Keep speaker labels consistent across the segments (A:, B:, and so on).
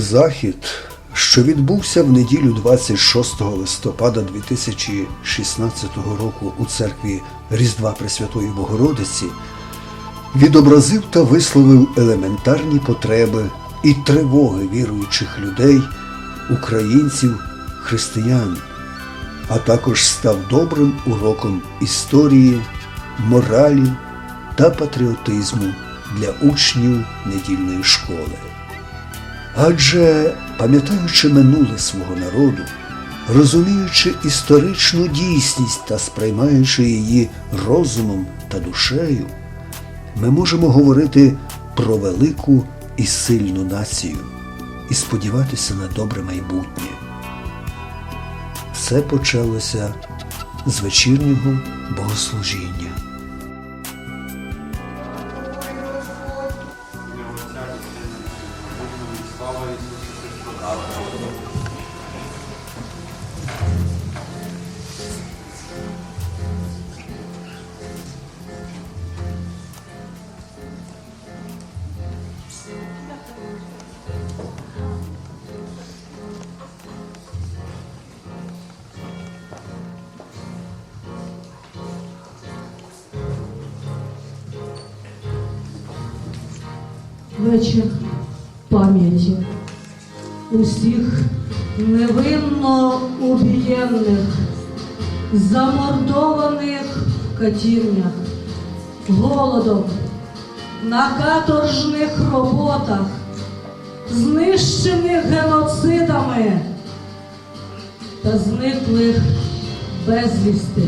A: Захід, що відбувся в неділю 26 листопада 2016 року у церкві Різдва Пресвятої Богородиці, відобразив та висловив елементарні потреби і тривоги віруючих людей, українців, християн, а також став добрим уроком історії, моралі та патріотизму для учнів недільної школи. Адже, пам'ятаючи минуле свого народу, розуміючи історичну дійсність та сприймаючи її розумом та душею, ми можемо говорити про велику і сильну націю і сподіватися на добре майбутнє. Все почалося з вечірнього богослужіння.
B: Вечір пам'яті усіх невинно убієнних, замордованих в катівнях, голодом, на каторжних роботах, знищених геноцидами та зниклих безвісти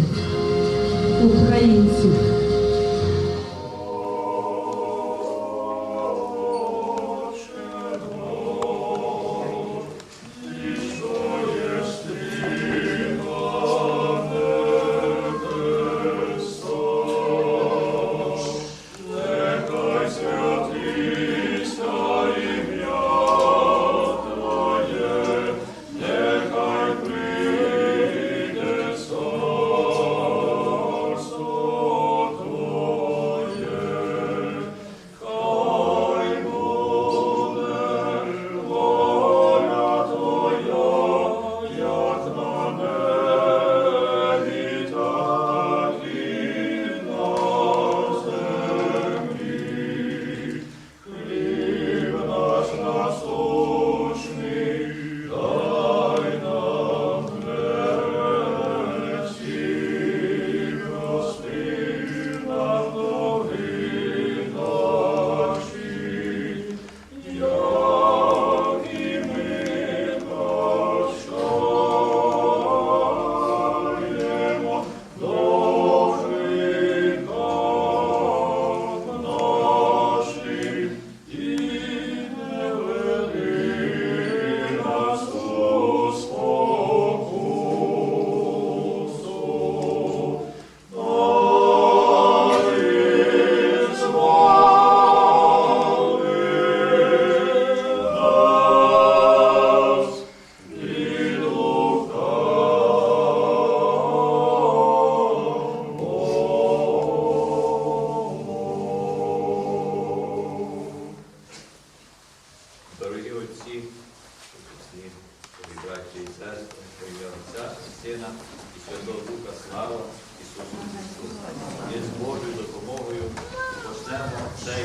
B: українців.
C: Ім'я Отця і Сина і Святого Духа слава Ісусу Христу. І з Божою допомогою почнемо цей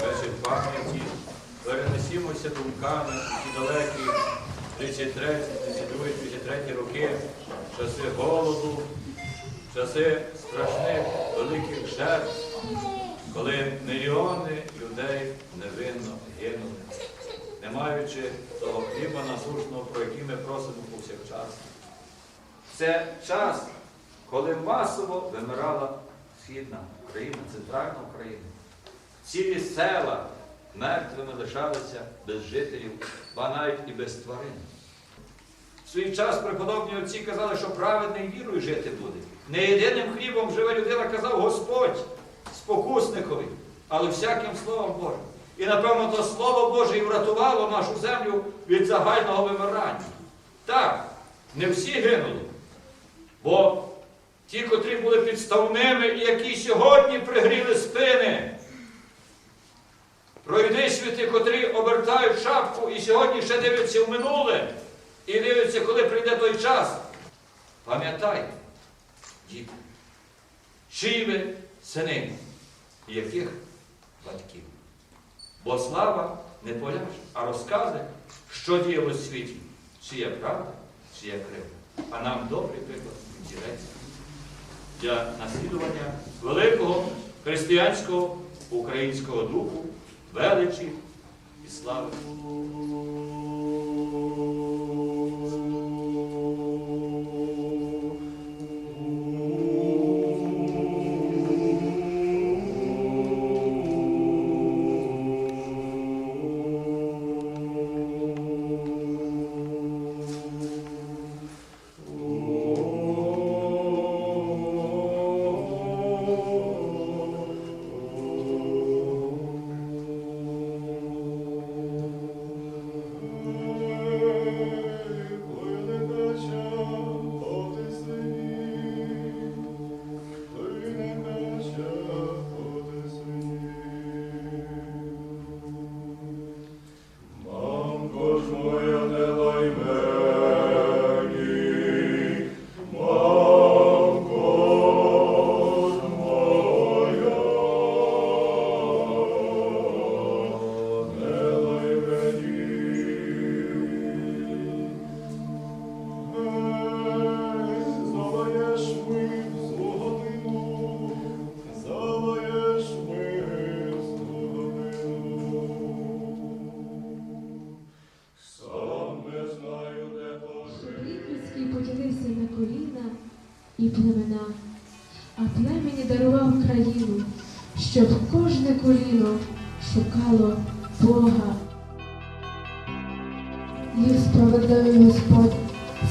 C: вечір пам'яті, перенесімося думками ті далекі 33, 32, 33 роки, часи голоду, часи страшних великих жертв, коли мільйони людей невинно гинули, не маючи того хліба насушного, про який ми просимо повсякчас. Це час, коли масово вимирала Східна Україна, центральна Україна. Цілі села мертвими лишалися без жителів, а навіть і без тварин. В свій час преподобні отці казали, що праведний вірою жити буде. Не єдиним хлібом живе людина, казав Господь спокусникові, але всяким Словом Божим. І, напевно, то Слово Боже і врятувало нашу землю від загального вимирання. Так, не всі гинули. Бо ті, котрі були підставними і які сьогодні пригріли спини, Пройди світи, котрі обертають шапку і сьогодні ще дивляться в минуле і дивляться, коли прийде той час. Пам'ятай, діти, чиї ви сини і яких батьків. Бо слава не поляже, а розкази, що діє в світі, чи є правда, чи є крива. А нам добрий приклад ділець для наслідування великого християнського українського духу, величі і слави.
D: І племена, а племені дарував країну, щоб кожне коліно шукало Бога.
E: Їх справедливий Господь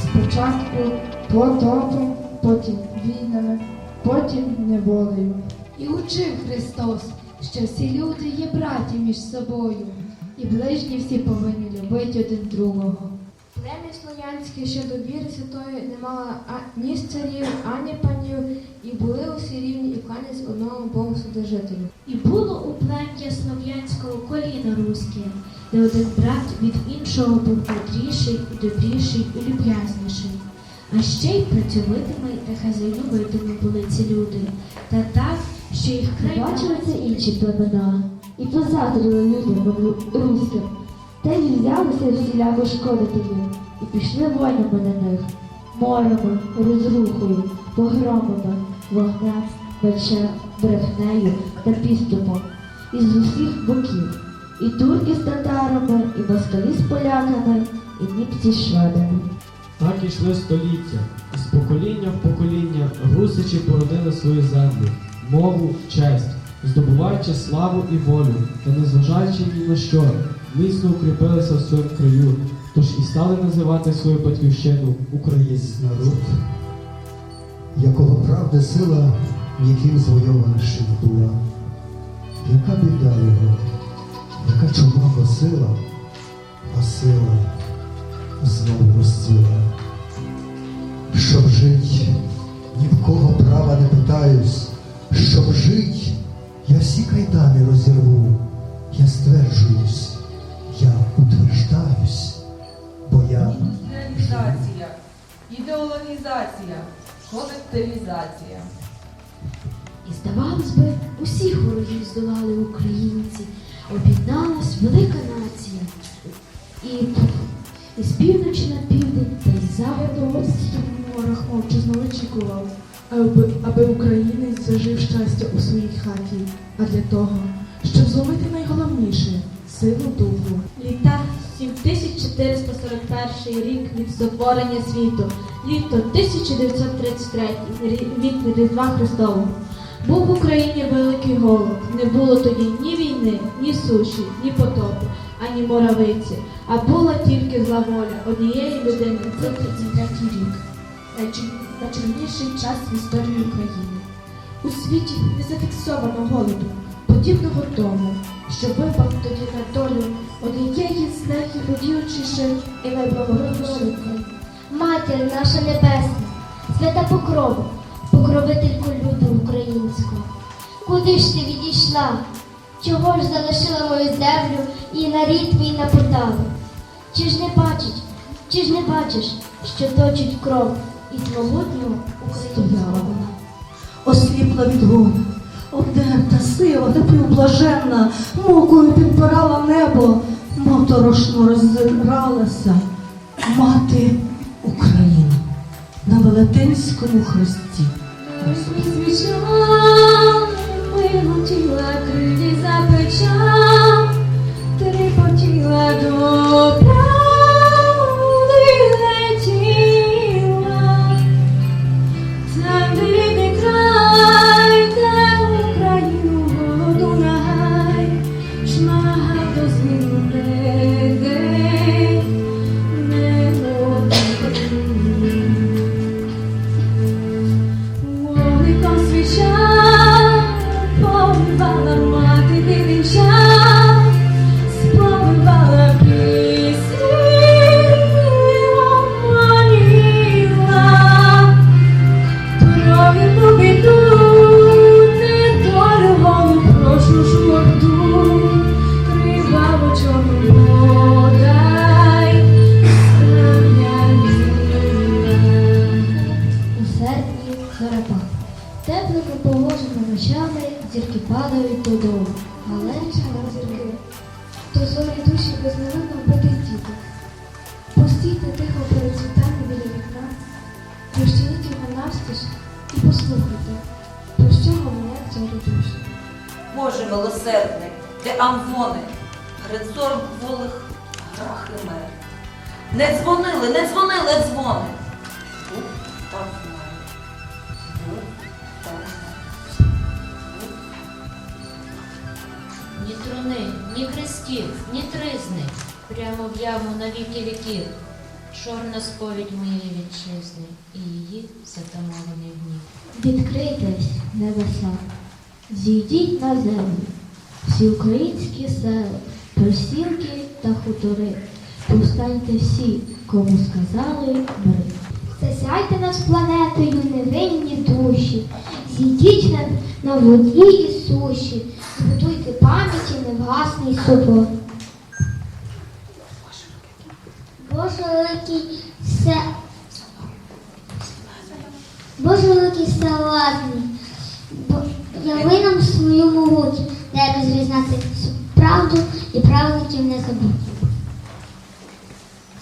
E: спочатку потопом, потім війнами, потім неволею.
D: І учив Христос, що всі люди є браті між собою, і ближні всі повинні любити один другого.
E: Плем'я ще до віри святої не мало а- ні царів, ані панів, і були усі рівні і кланялись одному Богу Вседержителю.
F: І було у плем'я слов'янського коліна руське, де один брат від іншого був мудріший, добріший і люб'язніший. А ще й працьовитими та хазяйновитими були ці люди, та так, що їх край
G: Бачили це інші племена, і позаздрили людям руським, та й взялися всіляко шкодити їм, і пішли воїнами на них, морями, розрухою, погромами, вогнем, мечем, брехнею та підступом, і з усіх боків, і турки з татарами, і москалі з поляками, і німці з шведами.
H: Так ішли століття, з покоління в покоління русичі породили свою землю, мову, честь, здобуваючи славу і волю, та незважаючи ні на що, міцно укріпилися в своєму краю, тож і стали називати свою батьківщину Українською.
A: народ, якого правда сила ніким звойована ще не була. Яка біда його, яка чума посила, а сила знову розцвіла. Щоб жить, ні в кого права не питаюсь, щоб жить, я всі кайдани розірву, я стверджуюсь,
B: ідеологізація, колективізація.
F: І здавалось би, усіх ворогів здолали українці, об'єдналась велика нація. І, і з півночі на південь, та й з заходу
D: в морах мовчазно очікував, аби, аби українець зажив щастя у своїй хаті, а для того, щоб зловити найголовніше силу духу.
F: Літа 7441 рік від сотворення світу, літо 1933 рі- рік Різдва Христового. Був в Україні великий голод. Не було тоді ні війни, ні суші, ні потопу, ані моравиці, а була тільки зла воля однієї людини.
D: Це 33 рік, найчорніший час в історії України. У світі не зафіксовано голоду, подібного тому, що випав тоді на долю однієї з найродючіших і найблагородніших.
G: Матір наша небесна, свята покрова, покровителько люду українського. Куди ж ти відійшла? чого ж залишила мою землю і на рід мій нападали? Чи ж не бачить, чи ж не бачиш, що точить кров могутнього
I: Стояла
G: українського?
I: вона, осліпла від горя, обдерта, сила, напівблаженна, мукою підпирала небо, моторошно роззиралася мати Україна на велетенському хресті.
G: Ми душі вбитих діток. Постійте тихо перед світами біля вікна, розчиніть його навстіж і послухайте, про що говорять зорі душі.
J: Боже милосердний, де амфони, грицором кволих гра химер. Не дзвонили, не дзвонили дзвони. Знає.
K: Ні труни, ні хрестів, ні тризни, прямо в яму на віки віків. Чорна сповідь моєї вітчизни і її затамований гнів.
G: Відкрийтесь, небеса, зійдіть на землю, всі українські села, просілки та хутори. Повстаньте всі, кому сказали мир. Засяйте нас планетою невинні душі, зійдіть на, на воді і суші, збудуйте пам'яті невгасний собор. Боже великий все. Боже великий всевладний, яви нам свою могуть, де розрізнати правду і праведників не забудь.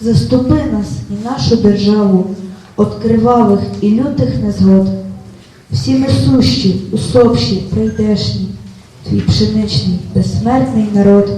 I: Заступи нас і нашу державу від кривавих і лютих незгод. Всі ми сущі, усопші, прийдешні, твій пшеничний, безсмертний народ.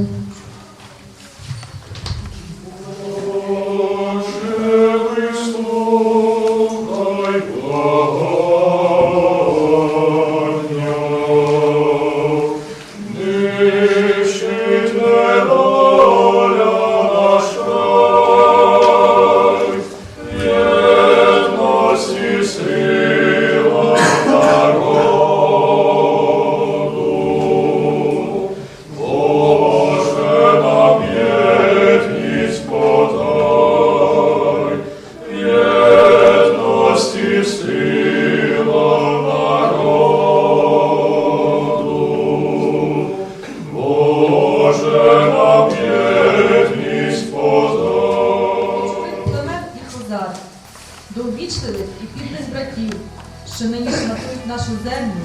B: Що нині шматують нашу землю,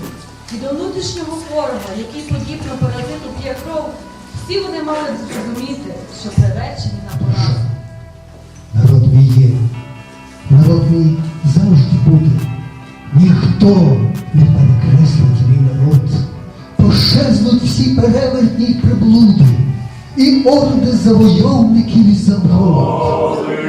B: і до внутрішнього ворога, який подібно паразиту п'є кров, всі вони мали зрозуміти, що приречені на поразу.
A: Народ мій є, народ мій завжди буде. Ніхто не перекреслить мій народ. Пощезнуть всі перевертні й приблуди, і орди завойовників і.
L: Боже,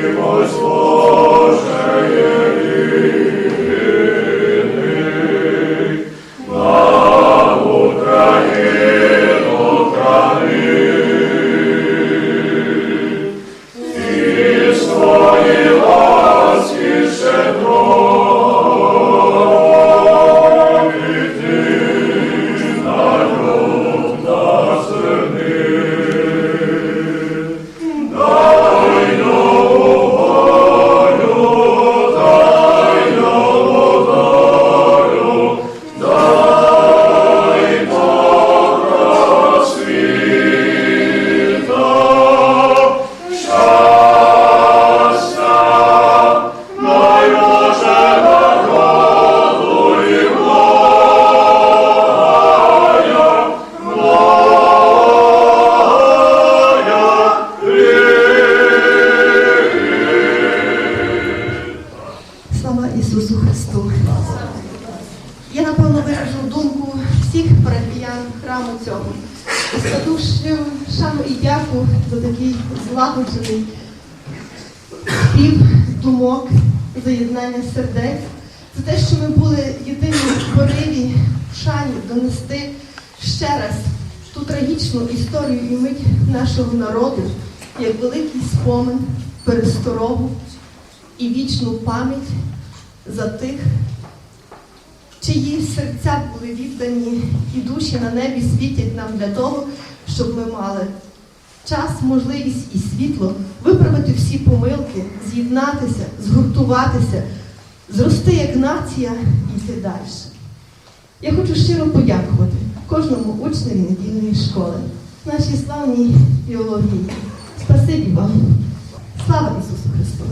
M: пориві шані донести ще раз ту трагічну історію і мить нашого народу, як великий спомин, пересторогу і вічну пам'ять за тих, чиї серця були віддані і душі на небі світять нам для того, щоб ми мали час, можливість і світло виправити всі помилки, з'єднатися, згуртуватися, зрости як нація і йти далі. Я хочу щиро подякувати кожному учневі недільної школи, нашій славній біології. Спасибі вам. Слава Ісусу Христу!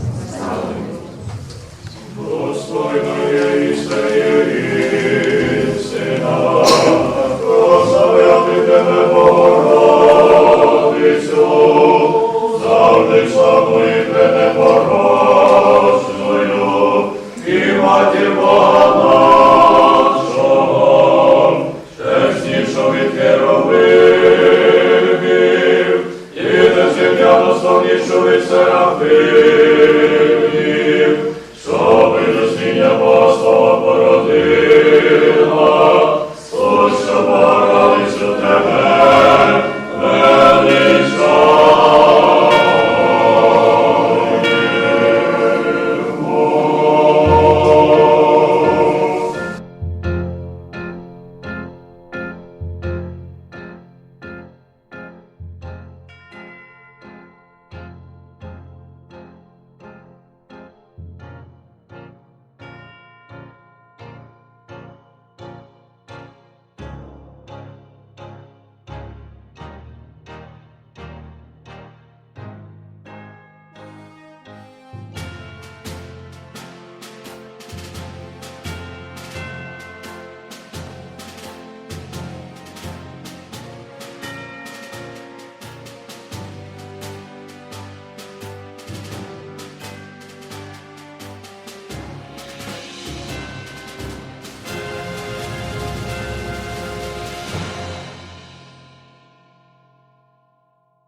L: Тебе, Богородицю, seraphim.